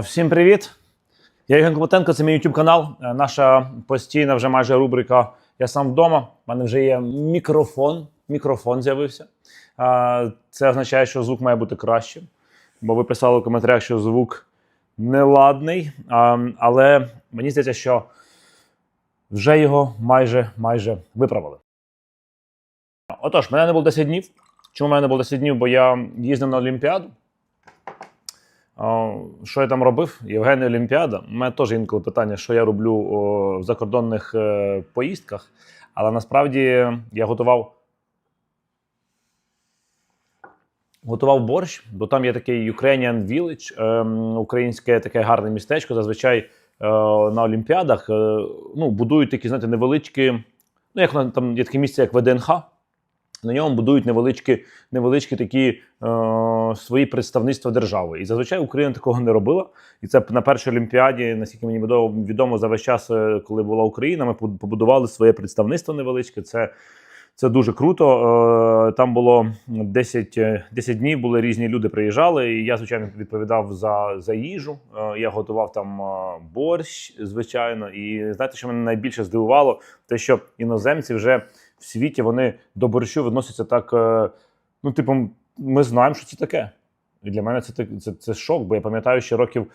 Всім привіт! Я Євген Комотенко, це мій YouTube канал. Е, Наша постійна вже майже рубрика Я сам вдома. У мене вже є мікрофон. Мікрофон з'явився. Е, Це означає, що звук має бути кращим. Бо ви писали в коментарях, що звук неладний. Але мені здається, що вже його майже майже виправили. Отож, мене не було 10 днів. Чому мене не було 10 днів? Бо я їздив на Олімпіаду. Що я там робив? Євгенія Олімпіада. У мене теж інколи питання, що я роблю в закордонних е, поїздках. Але насправді я готував. Готував борщ, бо там є такий Ukrainian Village, ем, українське таке гарне містечко. Зазвичай е, на Олімпіадах е, ну, будують такі, знаєте, невеличкі. Ну, як там є таке місце, як ВДНХ. На ньому будують невеличкі, невеличкі такі е, свої представництва держави. І зазвичай Україна такого не робила. І це на першій Олімпіаді, наскільки мені відомо, відомо за весь час, е, коли була Україна, ми поб- побудували своє представництво невеличке. Це, це дуже круто. Е, там було 10, е, 10 днів, були різні люди приїжджали. І я, звичайно, відповідав за, за їжу. Е, я готував там е, борщ, звичайно. І знаєте, що мене найбільше здивувало, те, що іноземці вже в світі вони до борщу відносяться так. е, Ну, типу, ми знаємо, що це таке. І для мене це, це, це шок, бо я пам'ятаю, що років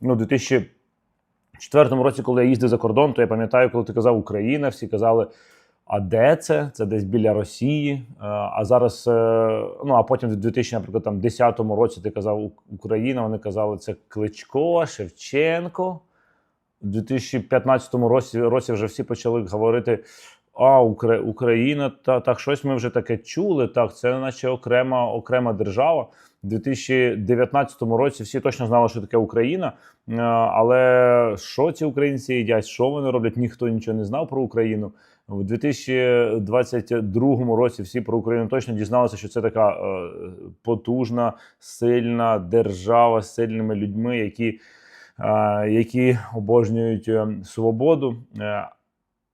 ну, 2004 році, коли я їздив за кордон, то я пам'ятаю, коли ти казав Україна, всі казали. А де це? Це десь біля Росії. Е, А зараз, е, ну а потім в 2010 році ти казав Україна. Вони казали, це Кличко, Шевченко. У 2015 році, році вже всі почали говорити: а, Укра- Україна, та так щось ми вже таке чули. Так, це наче окрема, окрема держава. У 2019 році всі точно знали, що таке Україна. Е, Але що ці українці їдять, що вони роблять, ніхто нічого не знав про Україну. У 2022 році всі про Україну точно дізналися, що це така е, потужна, сильна держава з сильними людьми, які, е, які обожнюють е, свободу.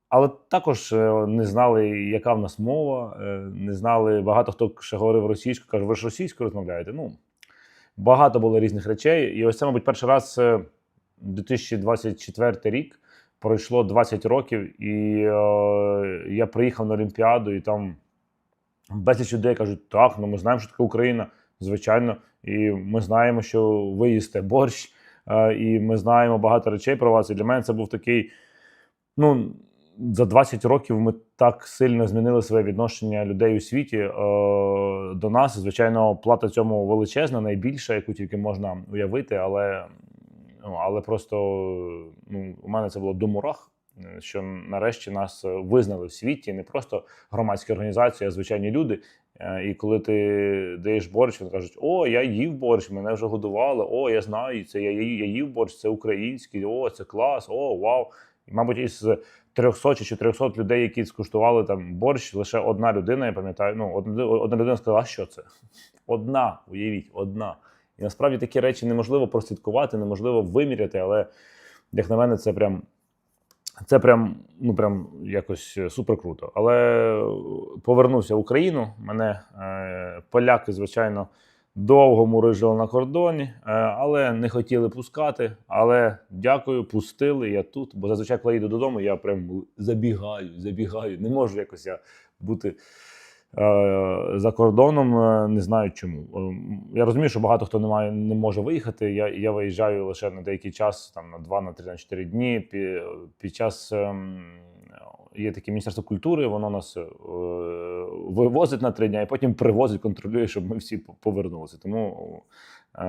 Але також не знали, яка в нас мова, не знали багато хто ще говорив російською, каже, ви ж російською розмовляєте. Ну, багато було різних речей. І ось це, мабуть, перший раз е, 2024 рік пройшло 20 років, і е, я приїхав на Олімпіаду, і там безліч людей кажуть: так, ну ми знаємо, що таке Україна, звичайно, і ми знаємо, що ви їсте борщ, е, і ми знаємо багато речей про вас. І для мене це був такий. Ну, за 20 років ми так сильно змінили своє відношення людей у світі е, до нас. Звичайно, плата цьому величезна, найбільша, яку тільки можна уявити, але, ну, але просто ну, у мене це було до мурах. е, Що нарешті нас е, визнали в світі не просто громадські організації, а звичайні люди. Е, І коли ти даєш борщ, вони кажуть: О, я їв борщ, мене вже годували. О, я знаю, це я, я їв борщ, це український, о, це клас, о, вау. І, мабуть, із 300 чи 400 людей, які скуштували там борщ, лише одна людина, я пам'ятаю, ну, одна, одна людина сказала, що це? Одна, уявіть, одна. І насправді такі речі неможливо прослідкувати, неможливо виміряти, але, як на мене, це прям. Це прям, ну прям якось супер круто. Але повернувся в Україну. Мене е, поляки, звичайно, довго мурижили на кордоні, е, але не хотіли пускати. Але дякую, пустили. Я тут. Бо зазвичай, коли їду додому, я прям забігаю, забігаю. Не можу якось я бути е, за кордоном. е, Не знаю чому. Е, Я розумію, що багато хто не має, не може виїхати. Я, я виїжджаю лише на деякий час, там на 2, на 3, на 4 дні. Під, під час ем, є таке міністерство культури, воно нас е, вивозить на три дні, і потім привозить, контролює, щоб ми всі повернулися. Тому е,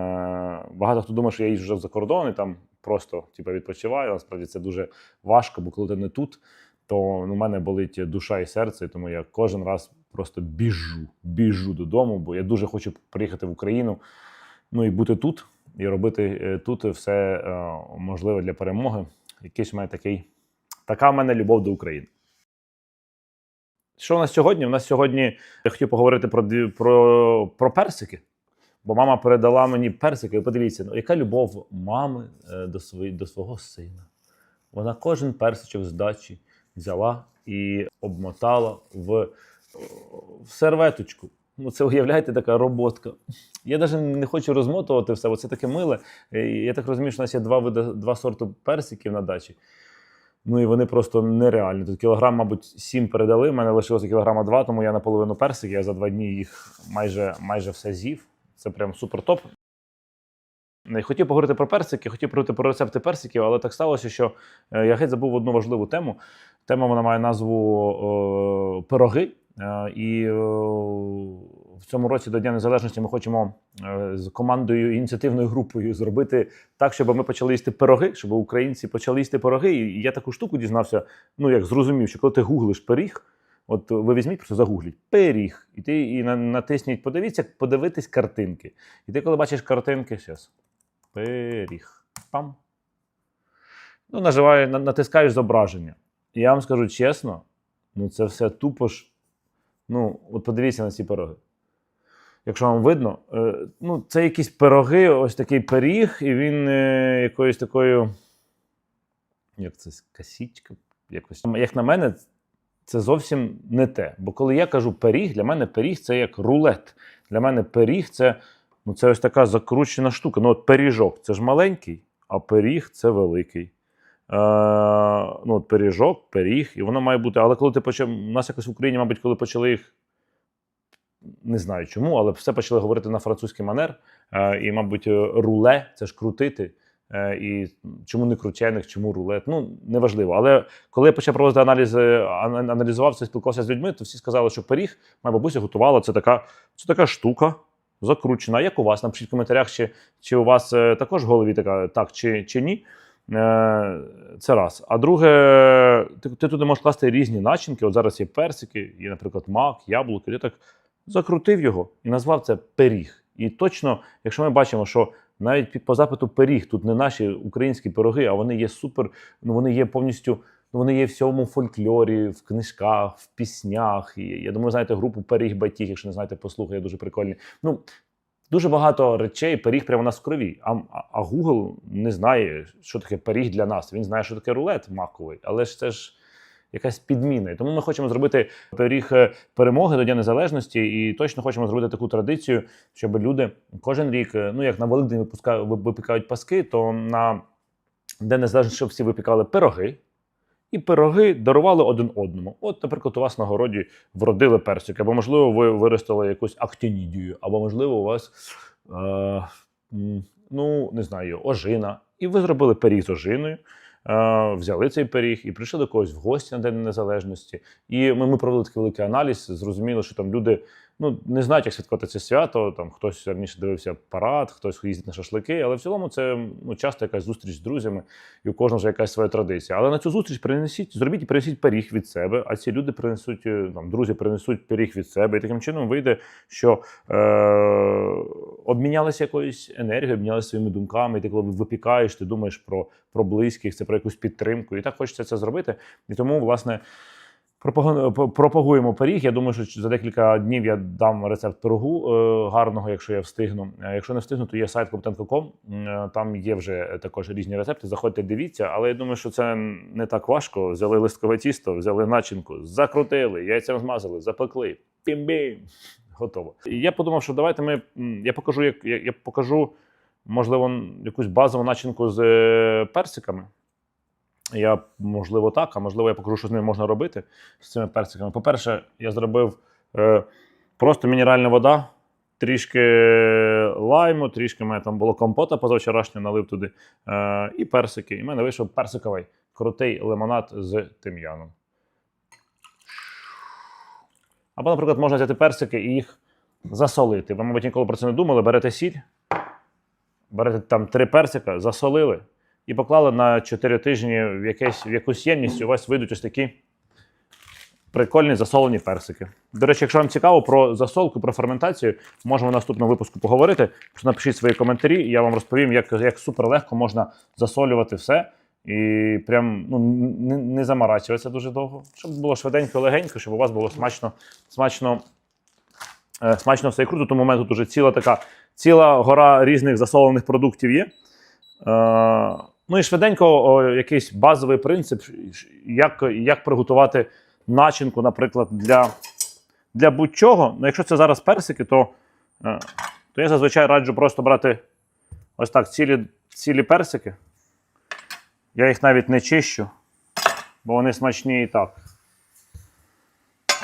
багато хто думає, що я їжджу вже за кордон і там просто типу, відпочиваю. Насправді це дуже важко, бо коли ти не тут, то ну, у мене болить душа і серце, тому я кожен раз просто біжу, біжу додому, бо я дуже хочу приїхати в Україну, ну і бути тут, і робити е, тут все е, можливе для перемоги. Якийсь у мене такий, така в мене любов до України. Що у нас сьогодні? У нас сьогодні я хотів поговорити про, про, про персики. Бо мама передала мені персики. Подивіться, ну, яка любов мами е, до, свої, до свого сина. Вона кожен персичок з дачі взяла і обмотала в, в серветочку. Ну, це уявляєте, така роботка. Я навіть не хочу розмотувати все, бо це таке миле. Я так розумію, що у нас є два види, два сорти персиків на дачі. Ну і вони просто нереальні. Тут кілограм, мабуть, сім передали. У мене лишилося кілограма два, тому я наполовину персик. Я за два дні їх майже, майже все з'їв. Це прям супер топ. Не хотів поговорити про персики, хотів поговорити про рецепти персиків, але так сталося, що е, я геть забув одну важливу тему. Тема вона має назву е, пироги. Е, і е, в цьому році до Дня Незалежності ми хочемо е, з командою ініціативною групою зробити так, щоб ми почали їсти пироги, щоб українці почали їсти пироги. І я таку штуку дізнався. Ну як зрозумів, що коли ти гуглиш пиріг, от ви візьміть, просто загугліть пиріг, і ти і натисніть, подивіться, подивитись картинки. І ти, коли бачиш картинки, зараз пиріг. Пам. Ну, наживаю, натискаєш зображення. І я вам скажу чесно, ну це все тупо ж. Ну, от подивіться на ці пироги. Якщо вам видно, е, ну, це якісь пироги, ось такий пиріг, і він е, якоюсь такою. Як це касічка? Якось. Як на мене, це зовсім не те. Бо коли я кажу пиріг, для мене пиріг це як рулет. Для мене пиріг це, ну, це ось така закручена штука. Ну, от пиріжок це ж маленький, а пиріг це великий. Е, ну, от пиріжок, пиріг, і воно має бути. Але коли ти почав. У нас якось в Україні, мабуть, коли почали їх. Не знаю чому, але все почали говорити на французький манер. Е, і, мабуть, е, руле це ж крутити. Е, і чому не кручених, чому рулет? Ну, неважливо. Але коли я почав проводити аналізи, аналізував це, спілкувався з людьми, то всі сказали, що пиріг моя бабуся готувала. Це така, це така штука закручена. Як у вас? Напишіть в коментарях, чи, чи у вас е, також в голові така так чи, чи ні. Е, Це раз. А друге, ти, ти туди можеш класти різні начинки. От зараз є персики, є, наприклад, мак, яблуки. Ти так закрутив його і назвав це пиріг. І точно, якщо ми бачимо, що навіть по запиту пиріг тут не наші українські пироги, а вони є супер, ну вони є повністю. Ну, вони є в всьому фольклорі, в книжках, в піснях. І я думаю, знаєте групу Пиріг Батіг, якщо не знаєте, послухає, дуже прикольні. Ну, дуже багато речей пиріг прямо у нас в крові. А, а, Google не знає, що таке пиріг для нас. Він знає, що таке рулет маковий, але ж це ж якась підміна. І тому ми хочемо зробити пиріг е, перемоги до Дня Незалежності, і точно хочемо зробити таку традицію, щоб люди кожен рік, е, ну як на Великдень випуска- ви- випікають паски, то на День Незалежності, щоб всі випікали пироги. І пироги дарували один одному. От, наприклад, у вас на городі вродили персик, або, можливо, ви виростили якусь актинідію, або, можливо, у вас, е, ну, не знаю, ожина. І ви зробили пиріг з ожиною, взяли цей пиріг і прийшли до когось в гості на День Незалежності. І ми, ми провели такий великий аналіз. Зрозуміло, що там люди ну, не знають, як святкувати це свято. Там хтось раніше дивився парад, хтось їздить на шашлики, але в цілому це ну, часто якась зустріч з друзями, і у кожного вже якась своя традиція. Але на цю зустріч принесіть, зробіть і принесіть пиріг від себе, а ці люди принесуть, е, там, друзі принесуть пиріг від себе. І таким чином вийде, що е, обмінялися якоюсь енергією, обмінялися своїми думками. І ти коли випікаєш, ти думаєш про, про близьких, це про якусь підтримку. І так хочеться це зробити. І тому, власне. Пропагуємо пиріг. Я думаю, що за декілька днів я дам рецепт пирогу е, гарного, якщо я встигну. Е, Якщо не встигну, то є сайт Competent.com, е, Там є вже також різні рецепти. Заходьте, дивіться. Але я думаю, що це не так важко. Взяли листкове тісто, взяли начинку, закрутили, яйцем змазали, запекли. Пім-бім. Готово. І я подумав, що давайте ми. Я покажу, як я, я покажу, можливо, якусь базову начинку з е, персиками. Я, можливо, так, а можливо, я покажу, що з ними можна робити з цими персиками. По-перше, я зробив е, просто мінеральна вода, трішки лайму, трішки мене там було компота позавчорашнього, налив туди, е, і персики. І в мене вийшов персиковий крутий лимонад з тим'яном. Або, наприклад, можна взяти персики і їх засолити. Ви, мабуть, ніколи про це не думали. Берете сіль, берете там три персика, засолили і поклали на 4 тижні в, якесь, в якусь ємність, у вас вийдуть ось такі прикольні засолені персики. До речі, якщо вам цікаво про засолку, про ферментацію, можемо в наступному випуску поговорити. Напишіть свої коментарі, і я вам розповім, як, як супер легко можна засолювати все. І прям ну, не, не заморачуватися дуже довго, щоб було швиденько, легенько, щоб у вас було смачно, смачно, е, смачно все і круто. Тому у мене тут уже ціла така ціла гора різних засолених продуктів є. Е, ну і швиденько о, якийсь базовий принцип, як, як приготувати начинку, наприклад, для, для будь-чого. Ну, якщо це зараз персики, то, е, то я зазвичай раджу просто брати ось так цілі, цілі персики. Я їх навіть не чищу, бо вони смачні і так.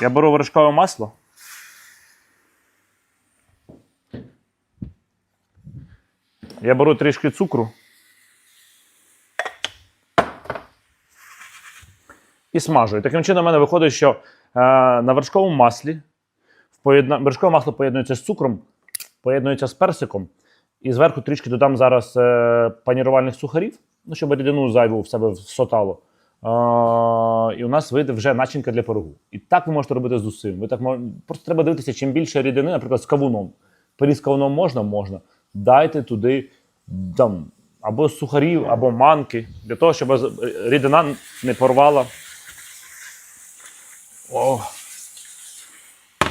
Я беру вершкове масло. Я беру трішки цукру. І смажу. І таким чином у мене виходить, що е, на вершковому маслі в поєдна... вершкове масло поєднується з цукром, поєднується з персиком. І зверху трішки додам зараз е, панірувальних сухарів, ну, щоб рідину зайву в себе всотало. Е, і у нас вийде вже начинка для пирогу. І так ви можете робити з усім. Ви так мож... Просто треба дивитися, чим більше рідини, наприклад, з кавуном. Пиріг з кавуном можна? Можна. Дайте туди там, або сухарів, або манки, для того, щоб рідина не порвала. О.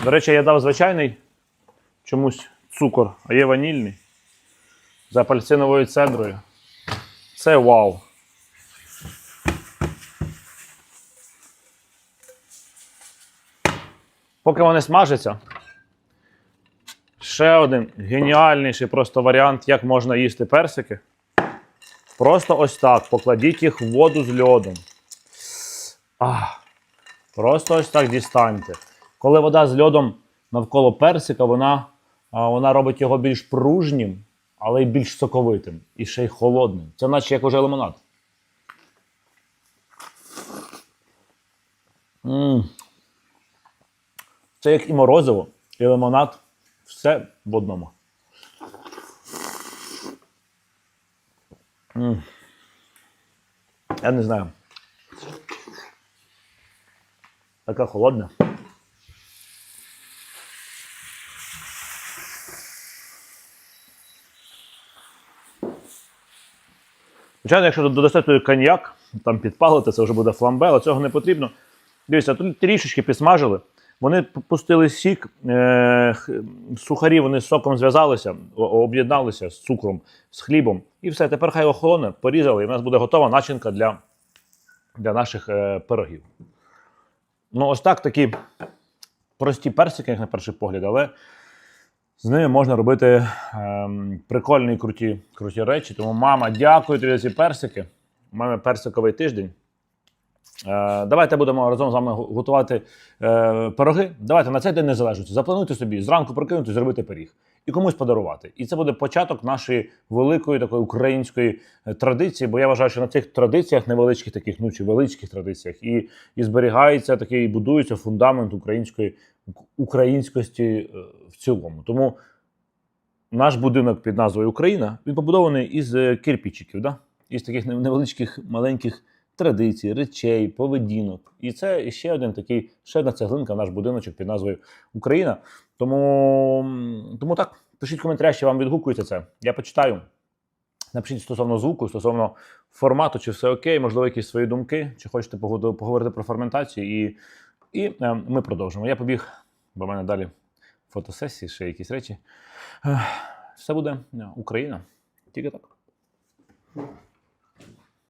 До речі, я дав звичайний чомусь цукор, а є ванільний з апельсиновою цедрою. Це вау. Поки вони смажаться, ще один геніальніший просто варіант, як можна їсти персики. Просто ось так. Покладіть їх в воду з льодом. Ах. Просто ось так дістаньте. Коли вода з льодом навколо персика, вона, вона робить його більш пружнім, але й більш соковитим. І ще й холодним. Це наче як уже лимонад. м Це як і морозиво, і лимонад. Все в одному. м Я не знаю. Така холодна. Звичайно, якщо додасте туди коньяк, там підпалите, це вже буде фламбе, але цього не потрібно. Дивіться, тут трішечки підсмажили. Вони пустили сік, е, сухарі вони з соком зв'язалися, об'єдналися з цукром, з хлібом. І все, тепер хай охолоне, порізали, і в нас буде готова начинка для, для наших е, пирогів. Ну, ось так такі прості персики, як на перший погляд, але з ними можна робити ем, прикольні круті, круті речі. Тому, мама, дякую тобі за ці персики. У мене персиковий тиждень. Е, давайте будемо разом з вами готувати е, пироги. Давайте на цей день незалежності. Заплануйте собі зранку прокинути, зробити пиріг і комусь подарувати. І це буде початок нашої великої такої української е, традиції. Бо я вважаю, що на цих традиціях, невеличких таких, ну чи величких традиціях, і, і зберігається такий, будується фундамент української українськості е, в цілому. Тому наш будинок під назвою Україна він побудований із е, кирпичиків, да? із таких невеличких маленьких традицій, речей, поведінок. І це ще один такий, ще одна цеглинка в наш будиночок під назвою Україна. Тому, тому так, пишіть в коментарях, що вам відгукується це. Я почитаю. Напишіть стосовно звуку, стосовно формату, чи все окей, можливо, якісь свої думки, чи хочете поговорити про ферментацію. І, і е, ми продовжимо. Я побіг, бо в мене далі фотосесії, ще якісь речі. Все буде е, Україна. Тільки так.